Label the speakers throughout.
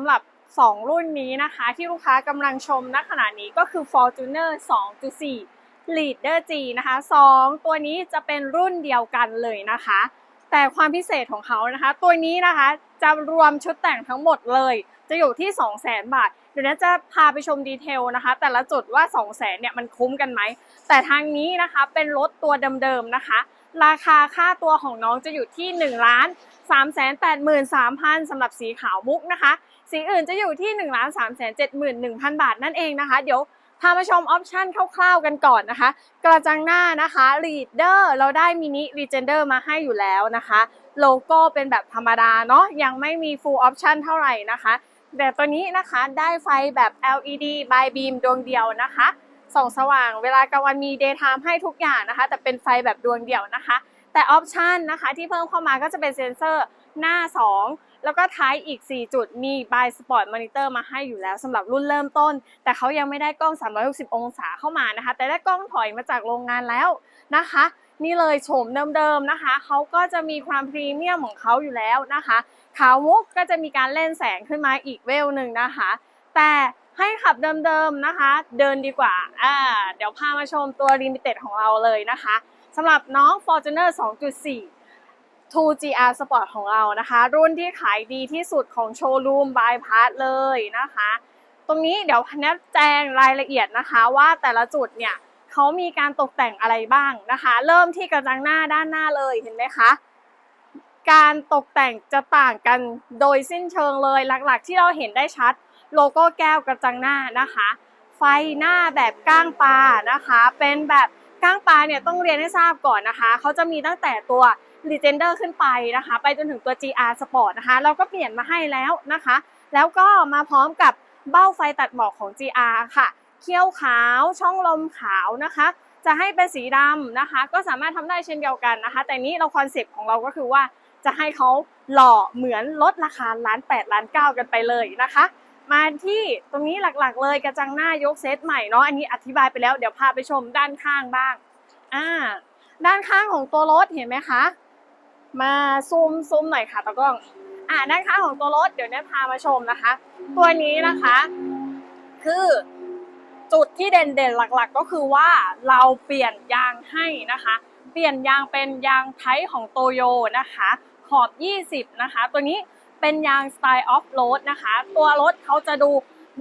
Speaker 1: ำหรับ 2 รุ่นนี้นะคะ ที่ลูกค้ากำลังชมณขณะนี้ก็คือ Fortuner 2.4 Leader G นะคะ 2 ตัวนี้จะเป็นรุ่นเดียวกันเลยนะคะ แต่ความพิเศษของเขานะคะ ตัวนี้นะคะจะรวมชุดแต่งทั้งหมดเลย จะอยู่ที่ 200,000บาท เดี๋ยวนี้จะพาไปชมดีเทลนะคะ แต่ละจุดว่า 200,000เนี่ยมันคุ้มกันไหม แต่ทางนี้นะคะเป็นรถตัวเดิมๆนะคะ ราคาค่าตัวของน้องจะอยู่ที่1ล้าน3 8 3 0 0 0สำหรับสีขาวมุกนะคะ สีอื่นจะอยู่ที่1ล้าน3 7 1 0 0 0 บาทนั่นเองนะคะ เดี๋ยวพามาชมออปชันคร่าวๆกันก่อนนะคะ กระจังหน้านะคะ Leader เราได้มินิ Legender มาให้อยู่แล้วนะคะ โลโก้เป็นแบบธรรมดาเนาะยังไม่มี Full Option เท่าไหร่นะคะแต่ตัวนี้นะคะได้ไฟแบบ LED by beam ดวงเดียวนะคะส่องสว่างเวลากลางวันมี daytime ให้ทุกอย่างนะคะ แต่เป็นไฟแบบดวงเดียวนะคะ แต่ออปชันนะคะที่เพิ่มเข้ามาก็จะเป็นเซ็นเซอร์หน้า 2 แล้วก็ท้ายอีก 4 จุดมี by sport monitor มาให้อยู่แล้วสำหรับรุ่นเริ่มต้น แต่เขายังไม่ได้กล้อง 360 องศาเข้ามานะคะ แต่ได้กล้องถอยมาจากโรงงานแล้วนะคะ นี่เลยโฉมเดิมๆนะคะเขาก็จะมีความพรีเมียมของเขาอยู่แล้วนะคะขาวมุกก็จะมีการเล่นแสงขึ้นมาอีกเวลหนึ่งนะคะ แต่ให้ขับเดิมๆนะคะ เดินดีกว่าอ่า เดี๋ยวพามาชมตัว Limited ของเราเลยนะคะสำหรับน้อง Fortuner 2.4 2GR Sport ของเรานะคะ รุ่นที่ขายดีที่สุดของโชว์รูมบายพาร์ทเลยนะคะ ตรงนี้เดี๋ยวแนบแจงรายละเอียดนะคะว่าแต่ละจุดเนี่ยเขามีการตกแต่งอะไรบ้างนะคะ เริ่มที่กระจังหน้าด้านหน้าเลยเห็นไหมคะการตกแต่งจะต่างกันโดยสิ้นเชิงเลยหลักๆ ที่เราเห็นได้ชัด โลโก้แก้วกระจังหน้านะคะ ไฟหน้าแบบก้างปลานะคะ เป็นแบบก้างปลาเนี่ยต้องเรียนให้ทราบก่อนนะคะเขาจะมีตั้งแต่ตัว Legender ขึ้นไปนะคะ ไปจนถึงตัว GR Sport นะคะ เราก็เปลี่ยนมาให้แล้วนะคะ แล้วก็มาพร้อมกับเบ้าไฟตัดหมอกของ GR ค่ะเขี้ยวขาวช่องลมขาวนะคะ จะให้เป็นสีดำนะคะ ก็สามารถทำได้เช่นเดียวกันนะคะ แต่นี้เราคอนเซปต์ของเราก็คือว่าจะให้เขาหล่อเหมือนลดราคาล้านแปดล้านเก้ากันไปเลยนะคะ มาที่ตรงนี้หลักๆ เลยกระจังหน้ายกเซตใหม่เนาะอันนี้อธิบายไปแล้วเดี๋ยวพาไปชมด้านข้างบ้างอ่าด้านข้างของตัวรถเห็นไหมคะ มาซูมซูมหน่อยค่ะตากล้อง อ่านข้างของตัวรถเดี๋ยวเนี่ยพามาชมนะคะ ตัวนี้นะคะ คือจุดที่เด่นๆหลักๆ ก็คือว่าเราเปลี่ยนยางให้นะคะ เปลี่ยนยางเป็นยางไทป์ของโตโยนะคะ ขอบ 20 นะคะ ตัวนี้เป็นยางสไตล์ออฟโรดนะคะ ตัวรถเขาจะดู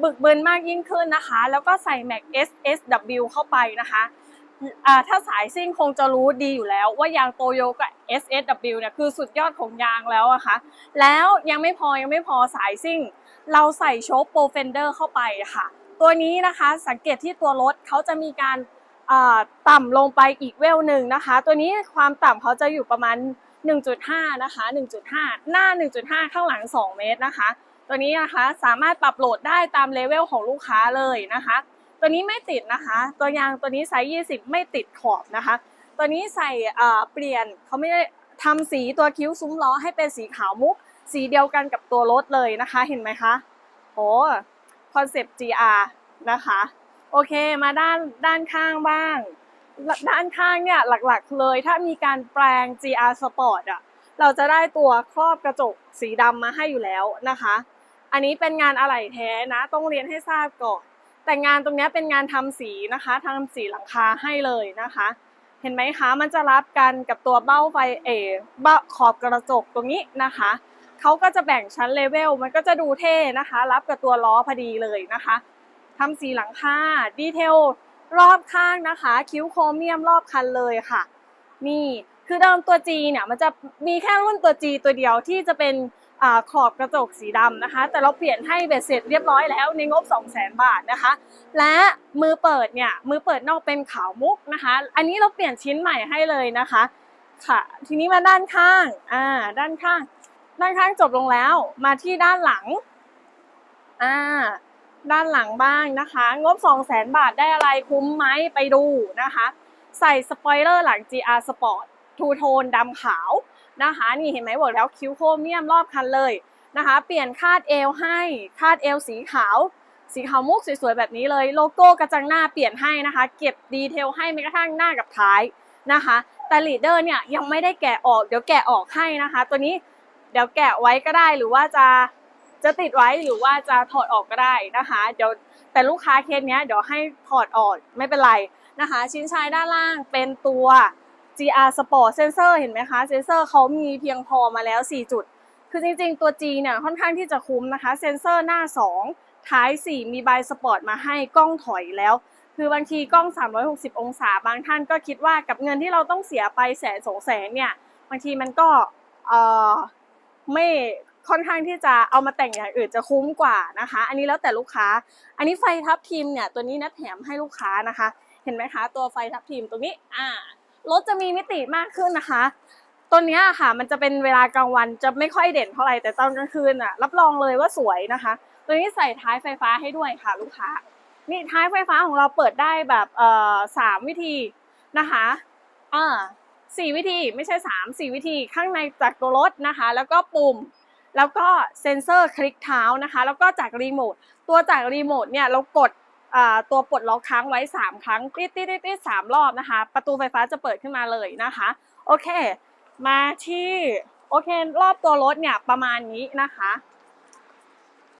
Speaker 1: บึกบึนมากยิ่งขึ้นนะคะ แล้วก็ใส่แม็ก SSW เข้าไปนะคะ ถ้าสายซิ่งคงจะรู้ดีอยู่แล้วว่ายางโตโยกับ SSW เนี่ยคือสุดยอดของยางแล้วอะคะแล้วยังไม่พอยังไม่พอสายซิ่ง เราใส่โชคโปรเฟนเดอร์เข้าไปค่ะ ตัวนี้นะคะสังเกตที่ตัวรถเขาจะมีการอ่าต่ำลงไปอีกเวลหนึ่งนะคะ ตัวนี้ความต่ำเขาจะอยู่ประมาณ 1.5 นะคะ 1.5 หน้า 1.5 ข้างหลัง 2 เมตรนะคะ ตัวนี้นะคะสามารถปรับโหลดได้ตามเลเวลของลูกค้าเลยนะคะ ตัวนี้ไม่ติดนะคะ ตัวยางตัวนี้ไซส์20 ไม่ติดขอบนะคะ ตัวนี้ใส่เปลี่ยนเขาไม่ได้ทำสีตัวคิ้วซุ้มล้อให้เป็นสีขาวมุก สีเดียวกันกับตัวรถเลยนะคะ เห็นไหมคะโอ้คอนเซปต์ GR นะคะ โอเคมาด้านด้านข้างบ้าง ด้านข้างเนี่ยหลักๆเลย ถ้ามีการแปลง GR Sport อะเราจะได้ตัวครอบกระจกสีดำมาให้อยู่แล้วนะคะ อันนี้เป็นงานอะไหล่แท้นะ ต้องเรียนให้ทราบก่อน แต่งานตรงนี้เป็นงานทำสีนะคะทำสีหลังคาให้เลยนะคะ เห็นไหมคะมันจะรับกันกับตัวเบ้าไฟเอเบ้าขอบกระจกตรงนี้นะคะเขาก็จะแบ่งชั้นเลเวลมันก็จะดูเท่นะคะ รับกับตัวล้อพอดีเลยนะคะทำสีหลังคาดีเทลรอบข้างนะคะ คิ้วโครเมียมรอบคันเลยค่ะ นี่ คือเดิมตัว G เนี่ยมันจะมีแค่รุ่นตัว G ตัวเดียวที่จะเป็นอขอบกระจกสีดำนะคะ แต่เราเปลี่ยนให้เบ็ดเสร็จเรียบร้อยแล้วในงบ 2 0 0 0 0 0บาทนะคะ และมือเปิดเนี่ยมือเปิดนอกเป็นขาวมุกนะคะ อันนี้เราเปลี่ยนชิ้นใหม่ให้เลยนะคะค่ะ ทีนี้มาด้านข้างอ่าด้านข้าง ด้านข้างจบลงแล้วมาที่ด้านหลังอ่าด้านหลังบ้างนะคะ งบ 2 0 0 0 0 0บาทได้อะไรคุ้มไหมไปดูนะคะ ใส่สปอยเลอร์หลัง GR Sport ทูโทนดำขาวนะคะนี่เห็นไหมบอกแล้วคิ้วโครเมียมรอบคันเลยนะคะ เปลี่ยนคาดเอวให้คาดเอวสีขาว สีขาวมุกสวยๆแบบนี้เลยโลโก้กระจังหน้าเปลี่ยนให้นะคะ เก็บดีเทลให้แม้กระทั่งหน้ากับท้ายนะคะ แต่ลีดเดอร์เนี่ยยังไม่ได้แกะออกเดี๋ยวแกะออกให้นะคะ ตัวนี้เดี๋ยวแกะไว้ก็ได้หรือว่าจะจะติดไว้หรือว่าจะถอดออกก็ได้นะคะ เดี๋ยวแต่ลูกค้าเคสเนี้ยเดี๋ยวให้ถอดออกไม่เป็นไรนะคะ ชิ้นชายด้านล่างเป็นตัว GR Sport Sensor เห็นไหมคะเซนเซอร์เขามีเพียงพอมาแล้ว 4 จุด คือจริงๆ ตัว G เนี่ยค่อนข้างที่จะคุ้มนะคะ เซนเซอร์หน้า 2 ท้าย 4 มีใบสปอร์ตมาให้กล้องถอยแล้ว คือบางทีกล้อง 360 องศา บางท่านก็คิดว่ากับเงินที่เราต้องเสียไปแสนสองแสนเนี่ย บางทีมันก็เออไม่ค่อนข้างที่จะเอามาแต่งอย่างอื่นจะคุ้มกว่านะคะ อันนี้แล้วแต่ลูกค้า อันนี้ไฟทับทิมเนี่ยตัวนี้นะแถมให้ลูกค้านะคะ เห็นไหมคะ ตัวไฟทับทิมตรงนี้อ่า รถจะมีมิติมากขึ้นนะคะ ตัวเนี้ยค่ะมันจะเป็นเวลากลางวันจะไม่ค่อยเด่นเท่าไหร่แต่ตอนกลางคืนอะรับรองเลยว่าสวยนะคะ ตัวนี้ใส่ท้ายไฟฟ้าให้ด้วยค่ะลูกค้านี่ท้ายไฟฟ้าของเราเปิดได้แบบเอ่อสามวิธีนะคะอ่าสี่วิธีไม่ใช่สามสี่วิธีข้างในจากตัวรถนะคะ แล้วก็ปุ่มแล้วก็เซ็นเซอร์คลิกเท้านะคะ แล้วก็จากรีโมทตัวจากรีโมทเนี่ยเรากด ตัวปลดล็อกค้างไว้ 3 ครั้งติดติดติดติดสามรอบนะคะ ประตูไฟฟ้าจะเปิดขึ้นมาเลยนะคะ โอเค มาที่โอเครอบตัวรถเนี่ยประมาณนี้นะคะ